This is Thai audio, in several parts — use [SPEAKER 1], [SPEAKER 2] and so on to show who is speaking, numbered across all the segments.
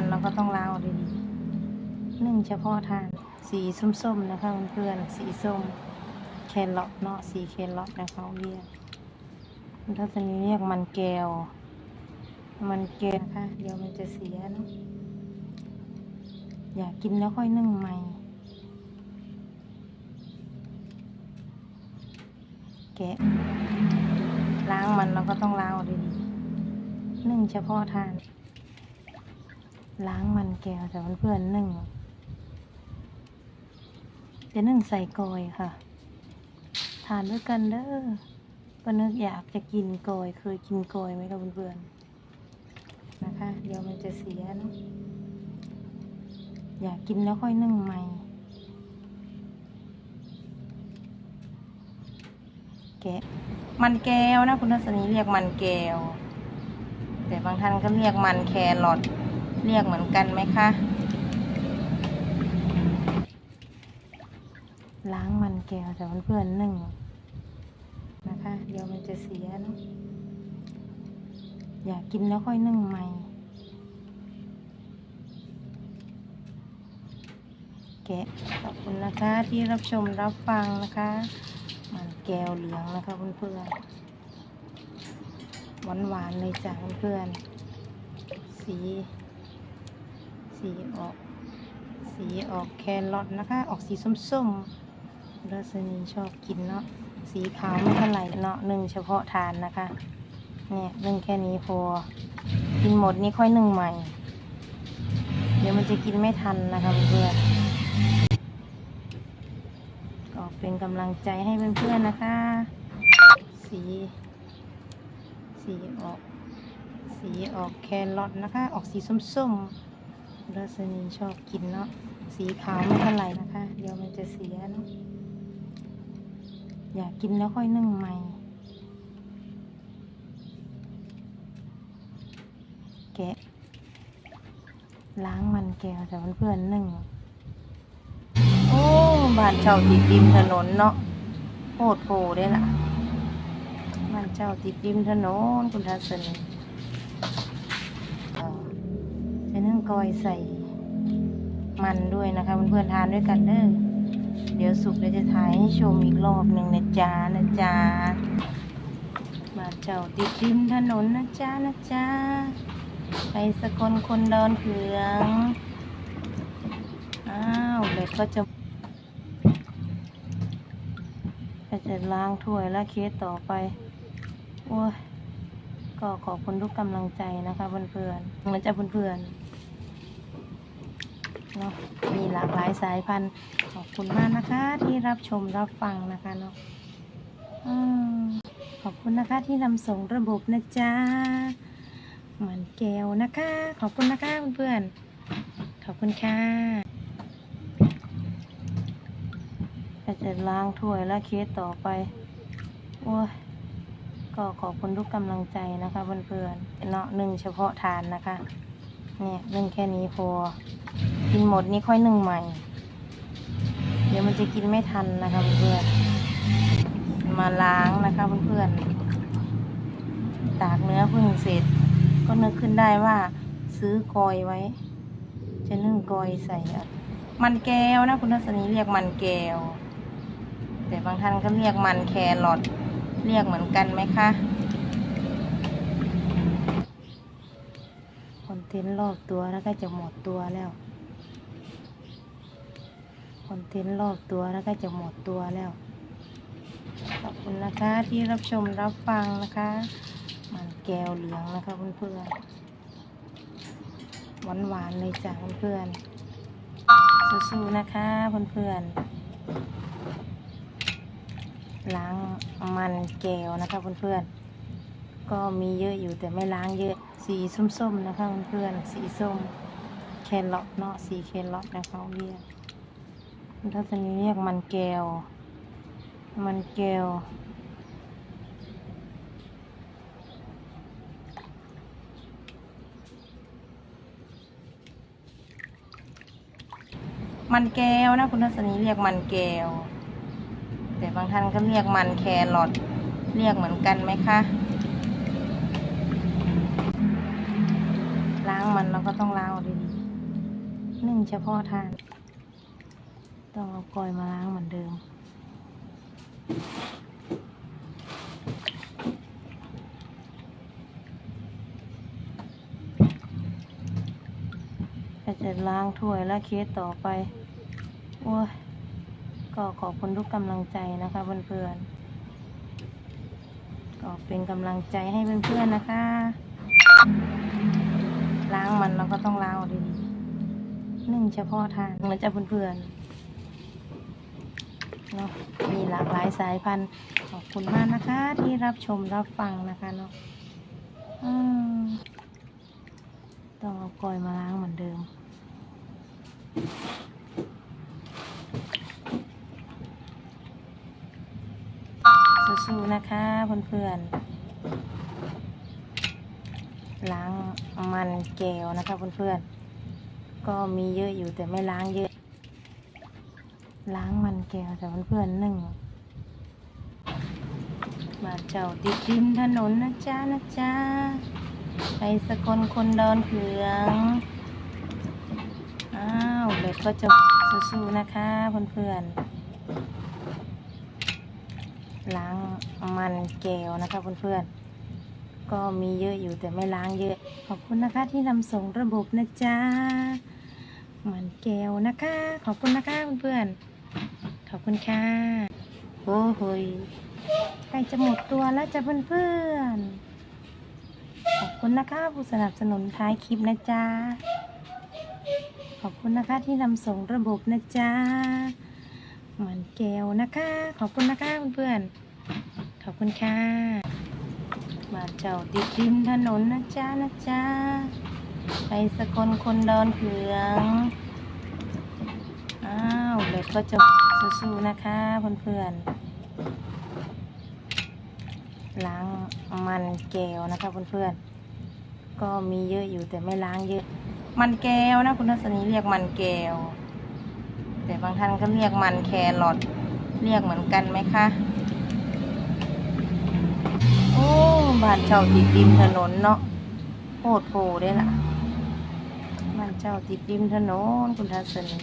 [SPEAKER 1] ันเราก็ต้องล้างออกดีๆนึ่งเฉพาะทานสีส้มๆนะคะเพื่อนๆสีส้มแครอทเนาะสีแครอทนะคะเรียกคุณทัศนีเรียกมันแก้ว มันแก้วนะคะเดี๋ยวมันจะเสียเนาะอยากกินแล้วค่อยนึ่งใหม่แกะล้างมันเราก็ต้องล้างออกดีๆนึ่งเฉพาะทาน ล้างมันแก้วแต่เพื่อนนึ่งจะนึ่งใส่กอยค่ะ ทานด้วยกันเด้อก็นึกอยากจะกินกอยเคยกินกอยไหมคะเพื่อนๆนะคะ เดี๋ยวมันจะเสียเนะอยากกินแล้วค่อยนึ่งใหม่ แกะมันแก้วนะคุณทัศนีเรียกมันแก้ว แต่บางท่านก็เรียกมันแครอท เรียกเหมือนกันไหมคะ ล้างมันแก้วแต่เพื่อนๆนึ่งนะคะ เดี๋ยวมันจะเสียนะอยากกินแล้วค่อยนึ่งใหม่แกะขอบคุณนะคะที่รับชมรับฟังนะคะ มันแก้วเหลืองนะคะเพื่อนๆหวานหวานๆเลยจ้ะเพื่อนๆสี สีออก สีออกแครอทนะคะ ออกสีส้มๆรัศนีชอบกินเนาะ สีขาวไม่เท่าไหร่เนาะหนึ่งเฉพาะทานนะคะ เนี่ยนึ่งแค่นี้พอ กินหมดนี่ค่อยหนึ่งใหม่ เดี๋ยวมันจะกินไม่ทันนะคะเพื่อนก็เป็นกำลังใจให้เพื่อนๆนะคะ สี สีออกสีออกแครอทนะคะ ออกสีส้มๆ รัศนีชอบกินเนาะ สีขาวไม่เท่าไหร่นะคะ เดี๋ยวมันจะเสียเนาะ อยากกินแล้วค่อยนึ่งใหม่ แกะ ล้างมันแก้วแต่เพื่อนๆนึ่ง โอ้ บ้านเช่าติดริมถนนเนาะโคตรโผได้ละบ้านเช่าติดริมถนนคุณทัศนีเอ่อจะนึ่ง กอยใส่มันด้วยนะคะเพื่อนๆทานด้วยกันเด้อเดี๋ยวสุกเดี๋ยวจะถ่ายให้ชมอีกรอบหนึ่งนะจ๊ะนะจ๊ะบ้าเจ้าติดริมถนนนะจ๊ะนะจ๊ะไปสกลคนดอนเขืองอ้าวเด็กก็จะก็จะล้างถ้วยแล้วเคสต่อไปโอ้ยก็ขอบคุณทุกกำลังใจนะคะเพื่อนๆนะจ๊ะเพื่อนๆ เนาะมีหลากหลายสายพันธุ์ขอบคุณมากนะคะที่รับชมรับฟังนะคะเนาะขอบคุณนะคะที่นำส่งระบบนะจ๊ะเหมือนแก้วนะคะ ขอบคุณนะคะเพื่อนๆขอบคุณค่ะก็จะล้างถ้วยแล้วเคสต่อไปโอ้ยก็ขอบคุณทุกกำลังใจนะคะเพื่อนๆเนาะหนึ่งเฉพาะทานนะคะ เนี่ยหนึ่งแค่นี้พอ กินหมดนี่ค่อยนึ่งใหม่ เดี๋ยวมันจะกินไม่ทันนะคะเพื่อนมาล้างนะคะเพื่อนตากเนื้อพึ่งเสร็จ ก็นึกขึ้นได้ว่า ซื้อกอยไว้ จะนึ่งกอยใส่มันแก้วนะคุณทัศนีเรียกมันแก้ว แต่บางท่านก็เรียกมันแครอทเรียกเหมือนกันไหมคะคอนเทนต์รอบตัวแล้วก็จะหมดตัวแล้ว คอนเทนต์รอบตัวแล้วก็จะหมดตัวแล้ว ขอบคุณนะคะที่รับชมรับฟังนะคะ มันแก้วเหลืองนะคะเพื่อนๆหวานหวานๆเลยจ้ะเพื่อนๆ สู้ๆนะคะเพื่อนๆ ล้างมันแก้วนะคะเพื่อนๆ ก็มีเยอะอยู่แต่ไม่ล้างเยอะ สีส้มๆนะคะเพื่อนๆ สีส้มแครอทเนาะสีแครอทนะคะเรียก ถ้าจะนี้เรียกมันแก้ว มันแก้ว มันแก้วนะคุณทัศนีเรียกมันแก้ว แต่บางท่านก็เรียกมันแครอทเรียกเหมือนกันไหมคะล้างมันเราก็ต้องล้างเอาดีๆนึ่งเฉพาะทาน ต้องเอากลอยมาล้างเหมือนเดิมก็จล้างถ้วยและเคสต่อไป โอ้ย ก็ขอบคุณทุกกำลังใจนะคะเพื่อนๆ ก็เป็นกำลังใจให้เพื่อนๆนะคะ ล้างมันเราก็ต้องล้างเอาดีๆนึ่งเฉพาะทานเหมือนจะเพื่อนๆ เนาะมีหลากหลายสายพันธุ์ขอบคุณมากนะคะ ที่รับชมรับฟังนะคะเนาะต้องเอากลอยมาล้างเหมือนเดิมสู้ๆนะคะเพื่อนๆล้างมันแก้วนะคะเพื่อนๆก็มีเยอะอยู่แต่ไม่ล้างเยอะ ล้างมันแก้วแต่เพื่อนๆหนึ่งบ้าเจ้าติดริมถนนนะจ๊ะนะจ๊ะไปสกลคนดอนเขืองอ้าวเด็กก็จะสู้ๆนะคะเพื่อนๆล้างมันแก้วนะคะเพื่อนๆก็มีเยอะอยู่แต่ไม่ล้างเยอะ ขอบคุณนะคะที่นำส่งระบบนะจ๊ะมันแก้วนะคะ ขอบคุณนะคะเพื่อนๆ ขอบคุณค่ะโอ้โหยใกล้จะหมดตัวแล้วจ้ะเพื่อนๆขอบคุณนะคะผู้สนับสนุนท้ายคลิปนะจ๊ะ ขอบคุณนะคะที่นำส่งระบบนะจ๊ะมันแก้วนะคะ ขอบคุณนะคะเพื่อนๆขอบคุณค่ะบ้านเจ้าติดริมถนนนะจ๊ะนะจ๊ะไปสกลคนดอนเขือง เด็กก็จะสู้ๆนะคะเพื่อนๆ ล้างมันแก้วนะคะเพื่อนๆ ก็มีเยอะอยู่แต่ไม่ล้างเยอะ มันแก้วนะคุณทัศนีเรียกมันแก้ว แต่บางท่านก็เรียกมันแครอทเรียกเหมือนกันไหมคะ โอ้บ้านเจ้าติดริมถนนเนาะโคตรโผได้ล่ะบ้านเจ้าติดริมถนนคุณทัศนี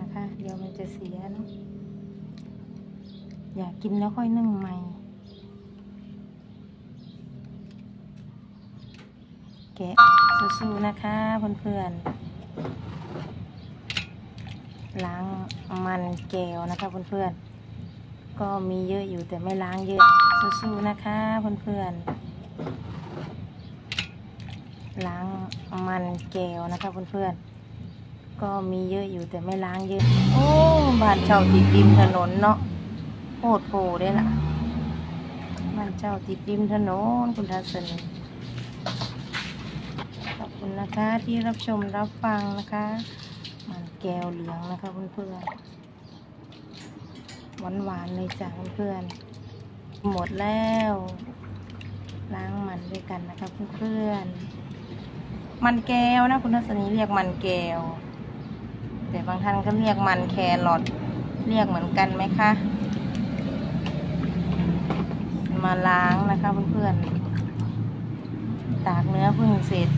[SPEAKER 1] นะคะ เดี๋ยวมันจะเสียเนาะ อยากกินแล้วค่อยนึ่งใหม่แกะสู้ๆนะคะเพื่อนๆล้างมันแก้วนะคะเพื่อนๆก็มีเยอะอยู่แต่ไม่ล้างเยอะสู้ๆนะคะเพื่อนๆล้างมันแก้วนะคะเพื่อนๆก็มีเยอะอยู่แต่ไม่ล้างเยอะ โอ้ บ้านเจ้าติดริมถนนเนาะ โคตรโผได้ล่ะบ้านเจ้าติดริมถนนคุณทัศนีขอบคุณนะคะที่รับชมรับฟังนะคะ มันแก้วเหลืองนะคะเพื่อนๆหวานหวานๆเลยจ้ะเพื่อนๆหมดแล้ว ล้างมันด้วยกันนะคะเพื่อนๆมันแก้วนะคุณทัศนีเรียกมันแก้วแต่บางท่านก็เรียกมันแครอทเรียกเหมือนกันไหมคะ มาล้างนะคะเพื่อนๆ ตากเนื้อพึ่งเสร็จ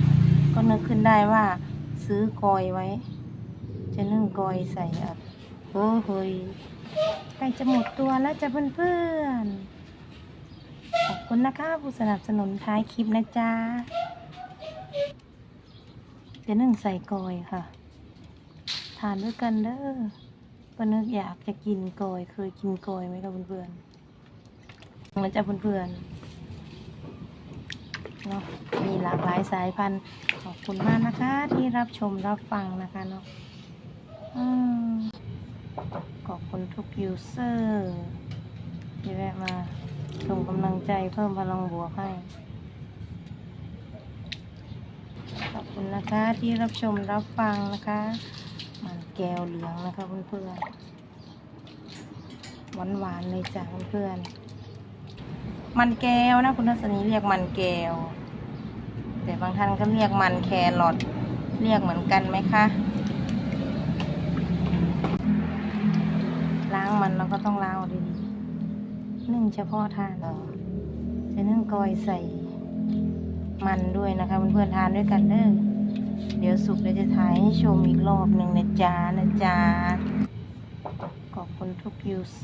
[SPEAKER 1] ก็นึกขึ้นได้ว่าซื้อกอยไว้ จะนึ่งกอยใส่อัดโอ้โหยใกล้จะหมดตัวแล้วจ้ะเพื่อนๆ ขอบคุณนะคะผู้สนับสนุนท้ายคลิปนะจ๊ะ จะนึ่งใส่กอยค่ะ ทานด้วยกันเด้อปนึกอยากจะกินกอยเคยกินกอยไหมคะเพื่อนๆ นะจ๊ะเพื่อนๆเนาะมีหลากหลายสายพันธุ์ขอบคุณมากนะคะ ที่รับชมรับฟังนะคะเนาะขอบคุณทุกยูเซอร์ที่แวะมาส่งกำลังใจเพิ่มพลังบวกให้ขอบคุณนะคะที่รับชมรับฟังนะคะมันแก้วเหลืองนะคะเพื่อนๆหวานหวานๆเลยจ้ะเพื่อนๆ มันแก้วนะ คุณทัศนีเรียกมันแก้ว แต่บางท่านก็เรียกมันแครอทเรียกเหมือนกันไหมคะ ล้างมันเราก็ต้องล้างดีๆนึ่งเฉพาะทานจะนึ่งกอยใส่มันด้วยนะคะเพื่อนๆทานด้วยกันเด้อเดี๋ยวสุกเดี๋ยวจะถ่ายให้ชมอีกรอบหนึ่งนะจ๊ะนะจ๊ะขอบคุณทุกยูส